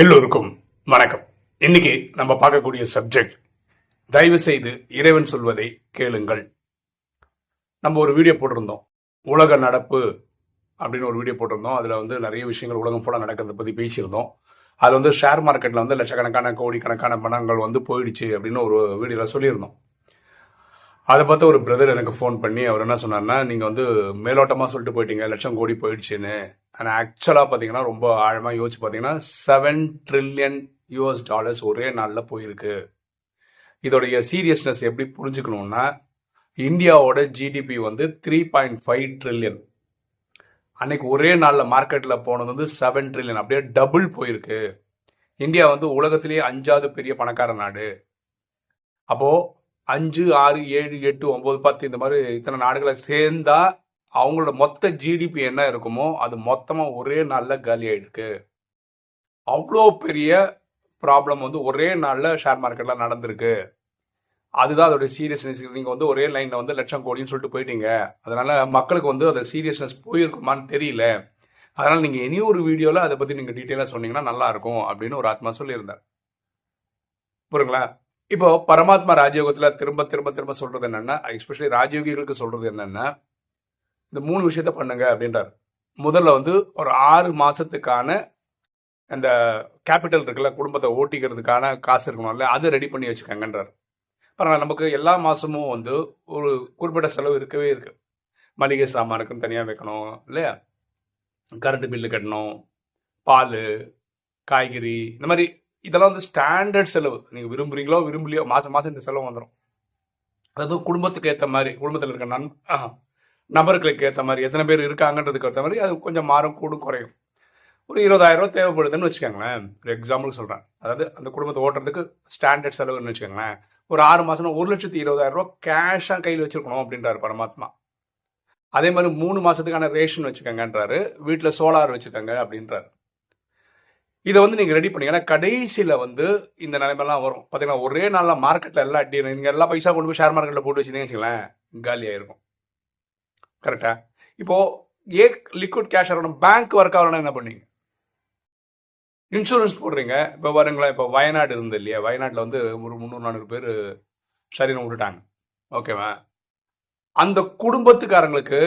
எல்லோருக்கும் வணக்கம். இன்னைக்கு நம்ம பார்க்கக்கூடிய சப்ஜெக்ட் தயவு செய்து இறைவன் சொல்வதை கேளுங்கள். நம்ம ஒரு வீடியோ போட்டிருந்தோம். உலக நடப்பு அப்படின்னு ஒரு வீடியோ போட்டிருந்தோம். அதில் வந்து நிறைய விஷயங்கள் உலகம் ஃபுல்லாக நடக்கிறத பற்றி பேசியிருந்தோம். அது வந்து ஷேர் மார்க்கெட்டில் வந்து லட்சக்கணக்கான கோடிக்கணக்கான பணங்கள் வந்து போயிடுச்சு அப்படின்னு ஒரு வீடியோவில் சொல்லியிருந்தோம். அதை பார்த்து ஒரு பிரதர் எனக்கு ஃபோன் பண்ணி அவர் என்ன சொன்னார்னா நீங்கள் வந்து மேலோட்டமாக சொல்லிட்டு போயிட்டீங்க. லட்சம் கோடி போயிடுச்சுன்னு. ஆனால் ஆக்சுவலாக பார்த்தீங்கன்னா ரொம்ப ஆழமாக யோசிச்சு பார்த்தீங்கன்னா செவன் ட்ரில்லியன் யூஎஸ் டாலர்ஸ் ஒரே நாளில் போயிருக்கு. இதோடைய சீரியஸ்னஸ் எப்படி புரிஞ்சுக்கணும்னா இந்தியாவோட ஜிடிபி வந்து த்ரீ பாயிண்ட் ஃபைவ் ட்ரில்லியன் அன்னைக்கு ஒரே நாளில் மார்க்கெட்டில் போனது வந்து செவன் ட்ரில்லியன் அப்படியே டபுள் போயிருக்கு. இந்தியா வந்து உலகத்திலேயே அஞ்சாவது பெரிய பணக்கார நாடு. அப்போது அஞ்சு ஆறு ஏழு எட்டு ஒம்பது பத்து இந்த மாதிரி இத்தனை நாடுகளை சேர்ந்தா அவங்களோட மொத்த ஜிடிபி என்ன இருக்குமோ அது மொத்தமாக ஒரே நாளில் காலி ஆயிருக்கு அவ்வளோ பெரிய ப்ராப்ளம் வந்து ஒரே நாளில் ஷேர் மார்க்கெட்டில் நடந்திருக்கு. அதுதான் அதோட சீரியஸ்னஸ் நீங்கள் வந்து ஒரே லைனில் வந்து லட்சம் கோடின்னு சொல்லிட்டு போயிட்டீங்க. அதனால மக்களுக்கு வந்து அதோட சீரியஸ்னஸ் போயிருக்குமான்னு தெரியல. அதனால் நீங்கள் இனி ஒரு வீடியோவில் அதை பற்றி நீங்கள் டீட்டெயிலாக சொன்னீங்கன்னா நல்லா இருக்கும் அப்படின்னு ஒரு ஆத்மா சொல்லியிருந்தார். புரியுங்களா இப்போ பரமாத்மா ராஜயோகத்தில் திரும்ப திரும்ப திரும்ப சொல்றது என்னென்னா எஸ்பெஷலி ராஜயோகிகளுக்கு சொல்றது என்னென்னா இந்த மூணு விஷயத்த பண்ணுங்க அப்படின்றார். முதல்ல வந்து ஒரு ஆறு மாதத்துக்கான அந்த கேபிட்டல் இருக்குல்ல குடும்பத்தை ஓட்டிக்கிறதுக்கான காசு இருக்கணும்ல அதை ரெடி பண்ணி வச்சுக்கோங்கன்றார். பரவாயில்ல நமக்கு எல்லா மாதமும் வந்து ஒரு குறிப்பிட்ட செலவு இருக்கவே இருக்கு. மளிகை சாமானுக்குன்னு தனியாக வைக்கணும் இல்லையா? கரண்ட் பில்லு கட்டணும் பால் காய்கறி இந்த மாதிரி இதெல்லாம் வந்து ஸ்டாண்டர்ட் செலவு. நீங்கள் விரும்புகிறீங்களோ விரும்பலையோ மாதம் மாதம் இந்த செலவு வந்துடும் அதாவது குடும்பத்துக்கு ஏற்ற மாதிரி குடும்பத்தில் இருக்க நன் நபர்களுக்கு ஏற்ற மாதிரி எத்தனை பேர் இருக்காங்கன்றதுக்கு ஏற்ற மாதிரி அது கொஞ்சம் மாறும் கூடும் குறையும். ஒரு இருபதாயிரம் தேவைப்படுதுன்னு வச்சுக்கோங்களேன். ஒரு எக்ஸாம்பிள் சொல்கிறேன் அதாவது அந்த குடும்பத்தை ஓட்டுறதுக்கு ஸ்டாண்டர்ட் செலவுன்னு வச்சுக்கோங்களேன். ஒரு ஆறு மாதம்னா ஒரு லட்சத்தி இருபதாயிரம் ரூபாய் கேஷாக கையில் வச்சுருக்கணும் அப்படின்றாரு பரமாத்மா. அதே மாதிரி மூணு மாதத்துக்கான ரேஷன் வச்சுக்கோங்கன்றாரு. வீட்டில் சோலார் வச்சுக்கோங்க அப்படின்றாரு. இதை வந்து நீங்கள் ரெடி பண்ணீங்கன்னா கடைசியில் வந்து இந்த நிலைமைலாம் வரும். பார்த்தீங்கன்னா ஒரே நாளில் மார்க்கெட்டில் எல்லாம் அடி எல்லா பைசா கொண்டு போய் ஷேர் மார்க்கெட்டில் போட்டு வச்சுருந்தீங்கன்னு வச்சுக்கலாம் காலி ஆயிருக்கும். கரெக்டா இப்போ ஏ லிக்விட் கேஷ் வரணும் பேங்க் ஒர்க் ஆகணும்னா என்ன பண்ணீங்க இன்சூரன்ஸ் போடுறீங்க. இப்போ பாருங்களேன் இப்போ வயநாடு இருந்தது இல்லையா? வயநாட்டில் வந்து ஒரு முந்நூறு நானூறு பேர் சரீரம் விட்டுட்டாங்க. ஓகேவா அந்த குடும்பத்துக்காரங்களுக்கு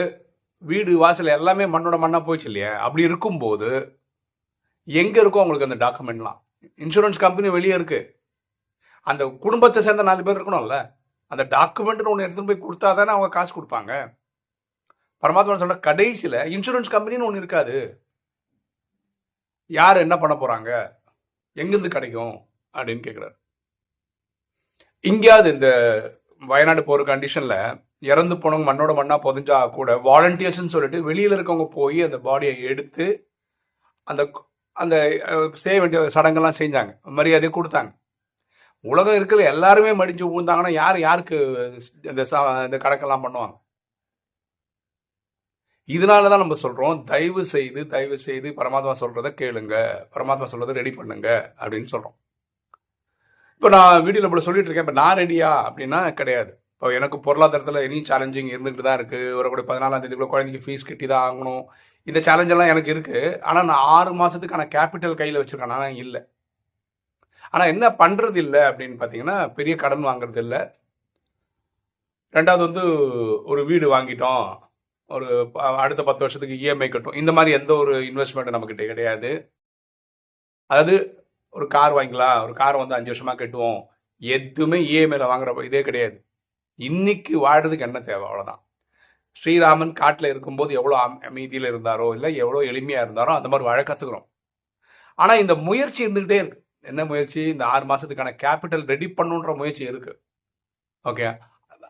வீடு வாசல் எல்லாமே மண்ணோட மண்ணாக போயிடுச்சு இல்லையா? அப்படி இருக்கும்போது எங்கே இருக்கோ அவங்களுக்கு அந்த டாக்குமெண்ட்லாம் இன்சூரன்ஸ் கம்பெனி வெளியே இருக்கு. அந்த குடும்பத்தை சேர்ந்த நாலு பேர் இருக்கணும்ல? அந்த டாக்குமெண்ட்னு ஒன்று எடுத்துகிட்டு போய் கொடுத்தா தானே அவங்க காசு கொடுப்பாங்க. பரமாத்மா சொல்ற கடைசியில் இன்சூரன்ஸ் கம்பெனின்னு ஒன்று இருக்காது. யார் என்ன பண்ண போறாங்க? எங்கிருந்து கிடைக்கும்? அப்படின்னு கேட்குறாரு இங்கேயாவது இந்த வயநாடு போகிற கண்டிஷனில் இறந்து போனவங்க மண்ணோட மண்ணாக புதஞ்சா கூட வாலண்டியர்ஸ்ன்னு சொல்லிட்டு வெளியில் இருக்கவங்க போய் அந்த பாடியை எடுத்து அந்த அந்த செய்ய வேண்டிய சடங்கெல்லாம் செஞ்சாங்க. மரியாதையை கொடுத்தாங்க. உலகம் இருக்கிற எல்லாருமே மடிஞ்சு விழுந்தாங்கன்னா யார் யாருக்கு இந்த இந்த கணக்கெல்லாம் பண்ணுவாங்க? இதனால தான் நம்ம சொல்றோம் தயவு செய்து தயவு செய்து பரமாத்மா சொல்கிறத கேளுங்க பரமாத்மா சொல்றதை ரெடி பண்ணுங்க அப்படின்னு சொல்றோம். இப்போ நான் வீடியோல இப்படி சொல்லிட்டு இருக்கேன் இப்போ நான் ரெடியா அப்படின்னா கிடையாது. இப்போ எனக்கு பொருளாதாரத்தில் எனி சேலஞ்சிங் இருந்துகிட்டு தான் இருக்கு. வரக்கூடிய பதினாலாம் தேதிக்குள்ள குழந்தைக்கு ஃபீஸ் கட்டி தான் ஆகணும். இந்த சேலஞ்ச் எல்லாம் எனக்கு இருக்கு. ஆனால் நான் ஆறு மாசத்துக்கான கேபிட்டல் கையில் வச்சிருக்கேன். ஆனால் இல்லை. ஆனால் என்ன பண்றது இல்லை அப்படின்னு பார்த்தீங்கன்னா பெரிய கடன் வாங்குறது இல்லை. ரெண்டாவது வந்து ஒரு வீடு வாங்கிட்டோம். ஒரு அடுத்த பத்து வருஷத்துக்கு இஎம்ஐ கட்டும். இந்த மாதிரி எந்த ஒரு இன்வெஸ்ட்மெண்ட்டும் நம்மக்கிட்ட கிடையாது. அதாவது ஒரு கார் வாங்கிக்கலாம். ஒரு கார் வந்து அஞ்சு வருஷமாக கட்டுவோம். எதுவுமே இஎம்ஐயில் வாங்குறப்ப இதே கிடையாது. இன்னைக்கு வாழ்றதுக்கு என்ன தேவை? அவ்வளோதான் ஸ்ரீராமன் காட்டில் இருக்கும்போது எவ்வளோ அம்- இருந்தாரோ இல்லை எவ்வளோ எளிமையாக இருந்தாரோ அந்த மாதிரி வாழ கற்றுக்குறோம் ஆனால் இந்த முயற்சி இருந்துகிட்டே இருக்கு. என்ன முயற்சி? இந்த ஆறு மாதத்துக்கான கேபிட்டல் ரெடி பண்ணுன்ற முயற்சி இருக்குது ஓகே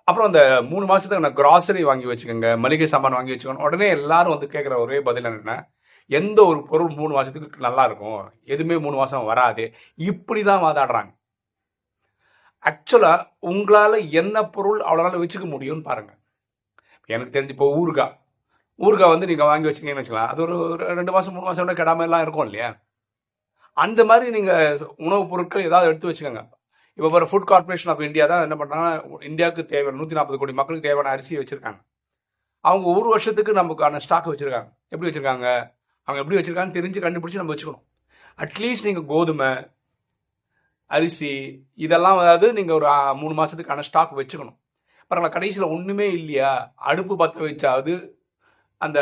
அப்புறம் அந்த மூணு மாசத்துக்கு நான் கிராசரி வாங்கி வச்சுக்கோங்க மளிகை சாமான் வாங்கி வச்சுக்கோங்க உடனே எல்லாரும் வந்து கேட்குற ஒரே பதில் என்னென்னா எந்த ஒரு பொருள் மூணு மாசத்துக்கு நல்லா இருக்கும் எதுவுமே மூணு மாசம் வராது இப்படி தான் வாதாடுறாங்க ஆக்சுவலா உங்களால என்ன பொருள் அவ்வளோ வச்சுக்க முடியும்னு பாருங்க. எனக்கு தெரிஞ்சு இப்போ ஊறுகாய். ஊறுகாய் வந்து நீங்க வாங்கி வச்சீங்கன்னு வச்சுக்கலாம். அது ஒரு ரெண்டு மாசம் மூணு மாசம் கூட கெடாம எல்லாம் இருக்கும் இல்லையா? அந்த மாதிரி நீங்க உணவுப் பொருட்கள் ஏதாவது எடுத்து வச்சுக்கோங்க. இப்போ ஒரு ஃபுட் கார்ப்பரேஷன் ஆஃப் இந்தியா தான் என்ன பண்றாங்கன்னா இந்தியாவுக்கு தேவையான நூற்றி நாற்பது கோடி மக்களுக்கு தேவையான அரிசி வச்சுருக்காங்க. அவங்க ஒரு வருஷத்துக்கு நமக்கான ஸ்டாக் வச்சுருக்காங்க. எப்படி வச்சுருக்காங்க? அவங்க எப்படி வச்சுருக்காங்கன்னு தெரிஞ்சு கண்டுபிடிச்சி நம்ம வச்சுக்கணும். அட்லீஸ்ட் நீங்கள் கோதுமை அரிசி இதெல்லாம் அதாவது நீங்கள் ஒரு மூணு மாதத்துக்கான ஸ்டாக் வச்சுக்கணும். பரவாயில்ல கடைசியில் ஒன்றுமே இல்லையா? அடுப்பு பற்ற வச்சாவது அந்த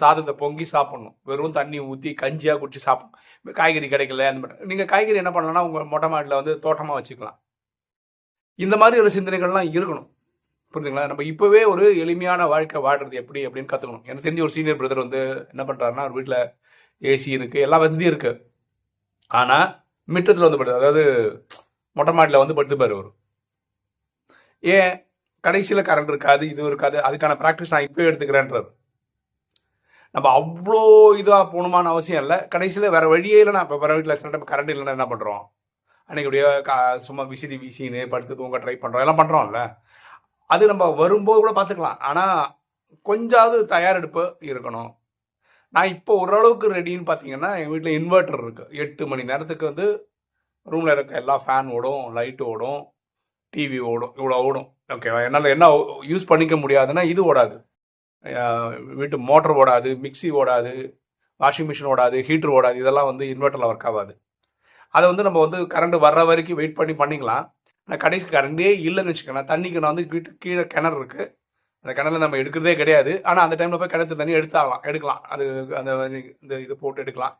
சாதத்தை பொங்கி சாப்பிடணும். வெறும் தண்ணி ஊற்றி கஞ்சியாக குடிச்சு சாப்பிடணும். காய்கறி கிடைக்கல அந்த மாதிரி. நீங்கள் காய்கறி என்ன பண்ணலாம்னா உங்கள் மொட்டை மாடியில் வந்து தோட்டமாக வச்சுக்கலாம். இந்த மாதிரி ஒரு சிந்தனைகள்லாம் இருக்கணும். புரிஞ்சுங்களா? நம்ம இப்போவே ஒரு எளிமையான வாழ்க்கை வாழ்றது எப்படி அப்படின்னு கற்றுக்கணும் எனக்கு தெரிஞ்ச ஒரு சீனியர் பிரதர் வந்து என்ன பண்ணுறாருன்னா ஒரு வீட்டில் ஏசி இருக்குது எல்லா வசதியும் இருக்குது ஆனால் மிட்டத்தில் வந்து படுத்து அதாவது மொட்டை மாடியில் வந்து படுத்துப்பார் அவர். ஏன்? கடைசியில் கரண்ட் இருக்காது இது இருக்காது அதுக்கான ப்ராக்டிஸ் நான் இப்போ எடுத்துக்கிறேன்றார். நம்ம அவ்வளோ இதாக போகணுமான அவசியம் இல்லை. கடைசியில் வேறு வழியே இல்லை. நான் இப்போ வேற வீட்டில் சில டைம் கரண்ட் இல்லைன்னா என்ன பண்ணுறோம் அன்னைக்கு அப்படியே கா சும்மா விசிறி விசின்னு படுத்து தூங்க ட்ரை பண்ணுறோம் எல்லாம் பண்ணுறோம்ல அது நம்ம வரும்போது கூட பார்த்துக்கலாம். ஆனால் கொஞ்சாவது தயாரெடுப்பு இருக்கணும். நான் இப்போ ஓரளவுக்கு ரெடின்னு பார்த்தீங்கன்னா எங்கள் வீட்டில் இன்வெர்ட்டர் இருக்குது எட்டு மணி நேரத்துக்கு வந்து ரூமில் இருக்க எல்லா ஃபேன் ஓடும் லைட் ஓடும் டிவி ஓடும் இவ்வளோ ஓடும். ஓகேவா என்னால் என்ன யூஸ் பண்ணிக்க முடியாதுன்னா இது ஓடாது. வீட்டு மோட்டர் ஓடாது மிக்ஸி ஓடாது வாஷிங் மிஷின் ஓடாது ஹீட்டர் ஓடாது இதெல்லாம் வந்து இன்வெர்ட்டரில் ஒர்க் ஆகாது. அதை வந்து நம்ம வந்து கரண்ட் வர்ற வரைக்கும் வெயிட் பண்ணி பண்ணிக்கலாம். ஆனால் கடைசி கரண்டே இல்லைன்னு வச்சுக்கோங்க தண்ணிக்கு நான் வந்து வீட்டு கீழே கிணறு இருக்குது அந்த கிணறுல நம்ம எடுக்கிறதே கிடையாது. ஆனால் அந்த டைமில் போய் கிணத்து தண்ணி எடுத்தாகலாம் எடுக்கலாம். அது அந்த இந்த இது போட்டு எடுக்கலாம்.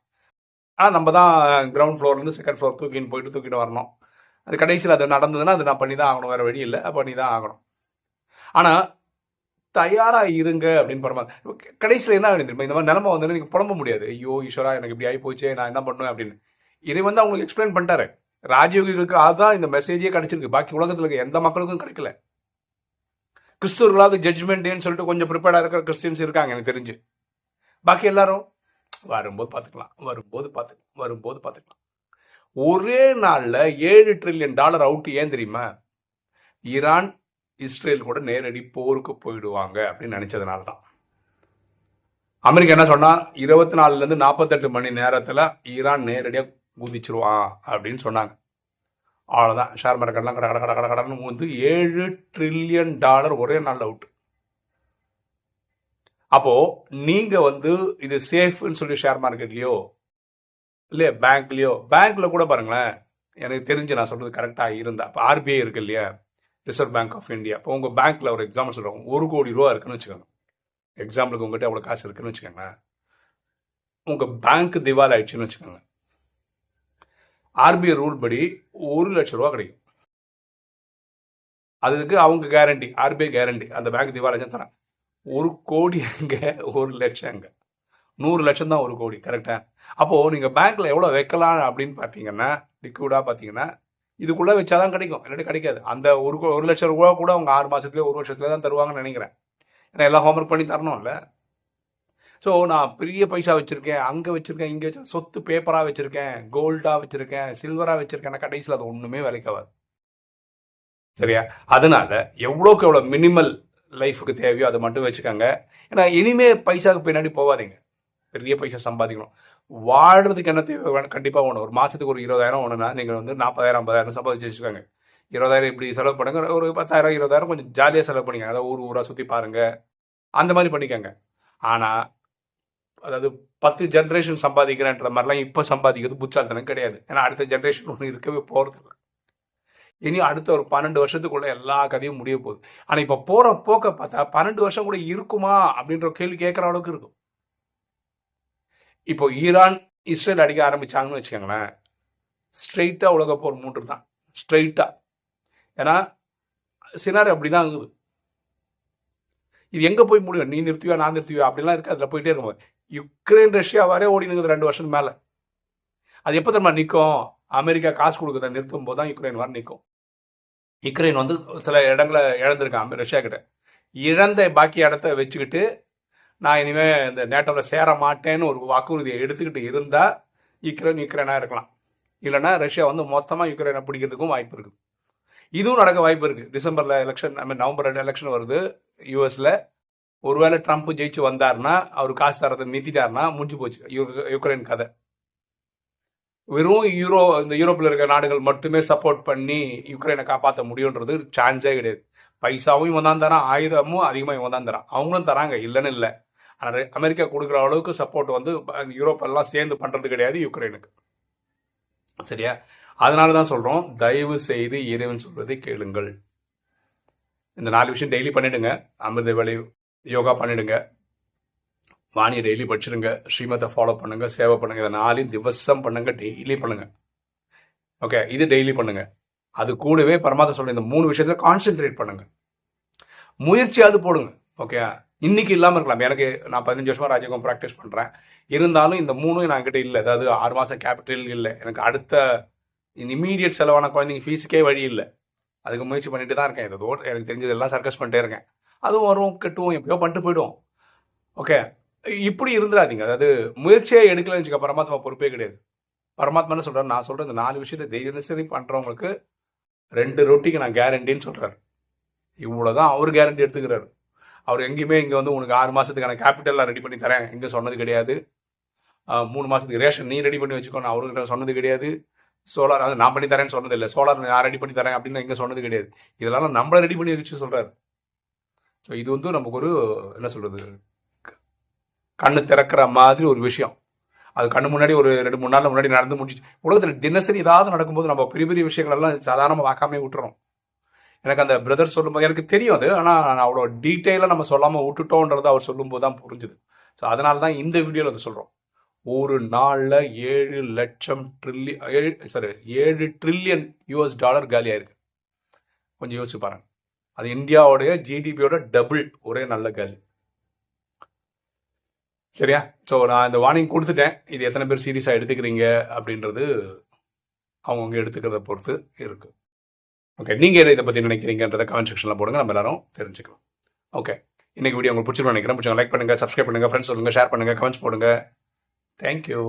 ஆனால் நம்ம தான் கிரவுண்ட் ஃப்ளோர்லேருந்து செகண்ட் ஃப்ளோர் தூக்கின்னு போயிட்டு தூக்கிட்டு வரணும். அது கடைசியில் அது நடந்ததுன்னா அது நான் பண்ணி தான் ஆகணும். வேறு வழி இல்லை. பண்ணி தான் ஆகணும். ஆனால் தயாராக இருங்க அப்படின்னு பரமாத்மா கடைசியில் என்ன ஆகுது தெரியுமா? இந்த மாதிரி நிலமை வந்து நீங்கள் புலம்ப முடியாது. ஐயோ ஈஸ்வரா எனக்கு இப்படி ஆகி போச்சு நான் என்ன பண்ணுவேன் அப்படின்னு. இதை வந்து அவங்களுக்கு எக்ஸ்பிளைன் பண்ணிட்டாரு. ராஜயோகிகளுக்கு அதான் இந்த மெசேஜே கிடைச்சிருக்கு. பாக்கி உலகத்தில் இருக்க எந்த மக்களுக்கும் கிடைக்கல. கிறிஸ்துவர்களாவது ஜட்ஜ்மெண்ட் டேன்னு சொல்லிட்டு கொஞ்சம் ப்ரிப்பேர்டாக இருக்கிற கிறிஸ்டின்ஸ் இருக்காங்க எனக்கு தெரிஞ்சு. பாக்கி எல்லாரும் வரும்போது பார்த்துக்கலாம் வரும்போது பார்த்துக்கலாம் வரும்போது பார்த்துக்கலாம். ஒரே நாளில் ஏழு ட்ரில்லியன் டாலர் அவுட் ஏன் தெரியுமா? ஈரான் இஸ்ரேல் கூட நேரடி போருக்கு போயிடுவாங்க அப்படின்னு நினச்சதுனால தான் அமெரிக்கா என்ன சொன்னா இருபத்தி நாலுல இருந்து நாற்பத்தெட்டு மணி நேரத்துல ஈரான் நேரடியாக குதிச்சிருவான் அப்படின்னு சொன்னாங்க. அவ்வளோதான் ஷேர் மார்க்கெட்லாம் கட கட கட கட கடன் வந்து ஏழு ட்ரில்லியன் டாலர் ஒரே நாள் அவுட் அப்போது நீங்கள் வந்து இது சேஃப்னு சொல்லி ஷேர் மார்க்கெட்லேயோ இல்லையா பேங்க்லேயோ பேங்க்கில் கூட பாருங்களேன் எனக்கு தெரிஞ்சு நான் சொல்கிறது கரெக்டாக இருந்தா. இப்போ ஆர்பிஐ இருக்கு இல்லையா? ரிசர்வ் பேங்க் ஆஃப் இந்தியா இப்போ உங்கள் பேங்க்கில் ஒரு எக்ஸாம்பிள் சொல்கிறோம் ஒரு கோடி ரூபா இருக்குன்னு வச்சுக்கோங்க. எக்ஸாம்பிளுக்கு உங்கள்கிட்ட அவ்வளோ காசு இருக்குன்னு வச்சுக்கோங்க உங்கள் பேங்க் திவால் ஆயிடுச்சுன்னு வச்சுக்கோங்க. ஆர்பிஐ ரூல் படி ஒரு லட்சம் ரூபா கிடைக்கும். அதுக்கு அவங்க கேரண்டி ஆர்பிஐ கேரண்டி அந்த பேங்க் திவால் ஆச்சு தரேன் ஒரு கோடி அங்கே ஒரு லட்சம் அங்கே. நூறு லட்சம் தான் ஒரு கோடி கரெக்டாக அப்போது நீங்கள் பேங்க்கில் எவ்வளோ வைக்கலாம் அப்படின்னு பார்த்தீங்கன்னா லிக்விடாக பார்த்தீங்கன்னா இதுக்குள்ளே வச்சாதான் கிடைக்கும். இல்லாட்டி கிடைக்காது. அந்த ஒரு ஒரு லட்சம் ரூபா கூட அவங்க ஆறு மாதத்துலேயே ஒரு வருஷத்துல தான் தருவாங்கன்னு நினைக்கிறேன். ஏன்னா எல்லாம் ஹோம்ஒர்க் பண்ணி தரணும்ல ஸோ நான் பெரிய பைசா வச்சுருக்கேன். அங்கே வச்சுருக்கேன் இங்கே வச்சு சொத்து பேப்பராக வச்சுருக்கேன் கோல்டாக வச்சுருக்கேன் சில்வராக வச்சுருக்கேன். கடைசியில் அது ஒன்றுமே வேலைக்காகாது சரியா? அதனால எவ்வளோக்கு எவ்வளோ மினிமல் லைஃபுக்கு தேவையோ அதை மட்டும் வச்சுக்கோங்க. ஏன்னா இனிமே பைசாவுக்கு பின்னாடி போகாதீங்க. பெரிய பைசா சம்பாதிக்கணும். வாழ்றதுக்கு என்ன தேவை? வேணும் கண்டிப்பாக ஒன்று ஒரு மாதத்துக்கு ஒரு இருபதாயிரம் ஒன்றுனா நீங்கள் வந்து நாற்பதாயிரம் ஐம்பதாயிரம் சம்பாதிச்சு வச்சுக்கோங்க. இருபதாயிரம் இப்படி செலவு பண்ணுங்க. ஒரு பத்தாயிரம் இருபதாயிரம் கொஞ்சம் ஜாலியாக செலவு பண்ணிங்க. அதாவது ஊர் ஊராக சுற்றி பாருங்கள் அந்த மாதிரி பண்ணிக்கோங்க. ஆனால் அதாவது பத்து ஜென்ரேஷன் சம்பாதிக்கிறேன்ற மாதிரிலாம் இப்போ சம்பாதிக்கிறது புச்சாத்தனம் கிடையாது. ஏன்னா அடுத்த ஜென்ரேஷன் ஒன்று இருக்கவே போகிறதில்ல இனி அடுத்த ஒரு பன்னெண்டு வருஷத்துக்குள்ள எல்லா கதையும் முடிய போகுது. ஆனால் இப்போ போகிற போக்க பார்த்தா பன்னெண்டு வருஷம் கூட இருக்குமா அப்படின்ற கேள்வி கேட்குற அளவுக்கு இருக்கும். இப்போ ஈரான் இஸ்ரேல் அடிக்க ஆரம்பிச்சாங்கன்னு வச்சுக்கோங்களேன் ஸ்ட்ரெயிட்டாக உலக போர் மூன்று தான் ஸ்ட்ரெயிட்டாக ஏன்னா சினாரி அப்படிதான் இருக்குது. இது எங்கே போய் முடியும்? நீ நிறுத்துவியா நான் நிறுத்துவியா அப்படிலாம் இருக்குது அதில் போயிட்டே இருக்கும் யுக்ரைன் ரஷ்யா வரை ஓடினுங்குது ரெண்டு வருஷத்துக்கு மேலே. அது எப்போ தெரியுமா நிற்கும் அமெரிக்கா காசு கொடுக்குறத நிறுத்தும் போது தான் யுக்ரைன் வர நிற்கும் யுக்ரைன் வந்து சில இடங்களை இழந்திருக்கான் ரஷ்யா கிட்ட. இழந்த பாக்கி இடத்த வச்சுக்கிட்டு நான் இனிமே இந்த நேட்டோவில் சேர மாட்டேன்னு ஒரு வாக்குறுதியை எடுத்துக்கிட்டு இருந்தால் யுக்ரைன் யுக்ரைனாக இருக்கலாம். இல்லைன்னா ரஷ்யா வந்து மொத்தமாக யுக்ரைனை பிடிக்கிறதுக்கும் வாய்ப்பு இருக்குது. இதுவும் நடக்க வாய்ப்பு இருக்குது டிசம்பரில் election I mean November election வருது. யூஎஸில் ஒருவேளை ட்ரம்ப் ஜெயிச்சு வந்தார்னா அவர் காசு தரத்தை நிறுத்திட்டாருன்னா முடிஞ்சு போச்சு. யுக்ரைன் கதை. வெறும் யூரோ இந்த யூரோப்பில் இருக்கிற நாடுகள் மட்டுமே சப்போர்ட் பண்ணி யுக்ரைனை காப்பாற்ற முடியுன்றது சான்ஸே கிடையாது. பைசாவும் இவன் தான் தரான் ஆயுதமும் அதிகமாக இவன் தான் தரான். அவங்களும் தராங்க. இல்லைன்னு இல்லை. ஆனால் அமெரிக்கா கொடுக்குற அளவுக்கு சப்போர்ட் வந்து யூரோப் எல்லாம் சேர்ந்து பண்ணுறது கிடையாது யுக்ரைனுக்கு. சரியா? அதனால தான் சொல்கிறோம் தயவு செய்து இறைவன் சொல்வதை கேளுங்கள். இந்த நாலு விஷயம் டெய்லி பண்ணிடுங்க. அமிர்த வேலை யோகா பண்ணிடுங்க. வாணியை டெய்லி படிச்சிடுங்க ஸ்ரீமத்தை ஃபாலோ பண்ணுங்க சேவை பண்ணுங்க. இதை நாளையும் திவசம் பண்ணுங்க டெய்லி பண்ணுங்க. ஓகே இது டெய்லி பண்ணுங்க. அது கூடவே பரமாத்மா சொல்ற இந்த மூணு விஷயத்துல கான்சென்ட்ரேட் பண்ணுங்க. முயற்சியாவது போடுங்க. ஓகே இன்னைக்கு இல்லாமல் இருக்கலாம். எனக்கு நான் பதினஞ்சு வருஷமாக ராஜயோகம் ப்ராக்டிஸ் பண்ணுறேன் இருந்தாலும் இந்த மூணும் நான் கிட்ட இல்லை. அதாவது ஆறு மாதம் கேபிட்டல் இல்லை. எனக்கு அடுத்த இமீடியட் செலவான குழந்தைங்க ஃபீஸுக்கே வழி இல்லை. அதுக்கு முயற்சி பண்ணிட்டு தான் இருக்கேன். ஏதோ எனக்கு தெரிஞ்சது எல்லாம் சர்க்கஸ் பண்ணிட்டே இருக்கேன். அதுவும் வரும் கெட்டுவோம் எப்படியோ பண்ணிட்டு போயிடுவோம். ஓகே இப்படி இருந்துடாதீங்க. அதாவது முயற்சியே எடுக்கலன்னு வச்சுக்க பரமாத்மா பொறுப்பே கிடையாது. பரமாத்மான்னு சொல்கிறார் நான் சொல்கிறேன் இந்த நாலு விஷயத்தை தினசரி பண்ணுறவங்களுக்கு ரெண்டு ரொட்டிக்கு நான் கேரண்டின்னு சொல்கிறாரு இவ்வளோ தான் அவர் கேரண்டி எடுத்துக்கிறாரு. அவர் எங்கேயுமே இங்கே வந்து உனக்கு ஆறு மாதத்துக்கான கேபிட்டல்லாம் ரெடி பண்ணி தரேன். எங்கே சொன்னது கிடையாது. மூணு மாதத்துக்கு ரேஷன் நீ ரெடி பண்ணி வச்சுக்கோ நான் அவர்கிட்ட சொன்னது கிடையாது. சோலார் அது நான் பண்ணி தரேன்னு சொன்னது இல்லை. சோலார் நான் ரெடி பண்ணி தரேன் அப்படின்னு எங்கே சொன்னது கிடையாது. இதெல்லாம் நம்மள ரெடி பண்ணி வச்சு சொல்கிறார் ஸோ இது வந்து நமக்கு ஒரு என்ன சொல்கிறது கண்ணு திறக்கிற மாதிரி ஒரு விஷயம். அது கண்ணு முன்னாடி ஒரு ரெண்டு மூணு நாள் முன்னாடி நடந்து முடிச்சு உலகத்தில் தினசரி ஏதாவது நடக்கும்போது நம்ம பெரிய பெரிய விஷயங்கள் எல்லாம் சாதாரணமாக பார்க்காமே விட்டுறோம் எனக்கு அந்த பிரதர் சொல்லும்போது எனக்கு தெரியும் அது. ஆனால் நான் அவ்வளோ டீட்டெயிலாக நம்ம சொல்லாமல் விட்டுட்டோன்றது அவர் சொல்லும்போது தான் புரிஞ்சுது. ஸோ அதனால தான் இந்த வீடியோவில் அதை சொல்கிறோம் ஒரு நாளில் ஏழு லட்சம் ட்ரில்லியன் ஏழு சாரி ஏழு ட்ரில்லியன் யூஎஸ் டாலர் காலியாக இருக்கு கொஞ்சம் யோசிச்சு பாருங்க. அது இந்தியாவுடைய ஜிடிபியோட டபுள் ஒரே நல்ல காலி. சரியா? ஸோ நான் இந்த வார்னிங் கொடுத்துட்டேன். இது எத்தனை பேர் சீரியஸாக எடுத்துக்கிறீங்க அப்படின்றது அவங்கவுங்க எடுத்துக்கிறத பொறுத்து இருக்குது ஓகே நீங்கள் இதை பற்றி நினைக்கிறீங்கன்றத கமெண்ட் செக்ஷனில் போடுங்க. நம்ம எல்லாரும் தெரிஞ்சுக்கலாம். ஓகே இன்னைக்கு வீடியோ உங்களுக்கு பிடிச்சிருக்கோம் நினைக்கிறேன். பிடிச்சவங்க லைக் பண்ணுங்கள் சப்ஸ்கிரைப் பண்ணுங்க ஃப்ரெண்ட்ஸ் சொல்லுங்க ஷேர் பண்ணுங்கள் கமெண்ட்ஸ் போடுங்க. தேங்க்யூ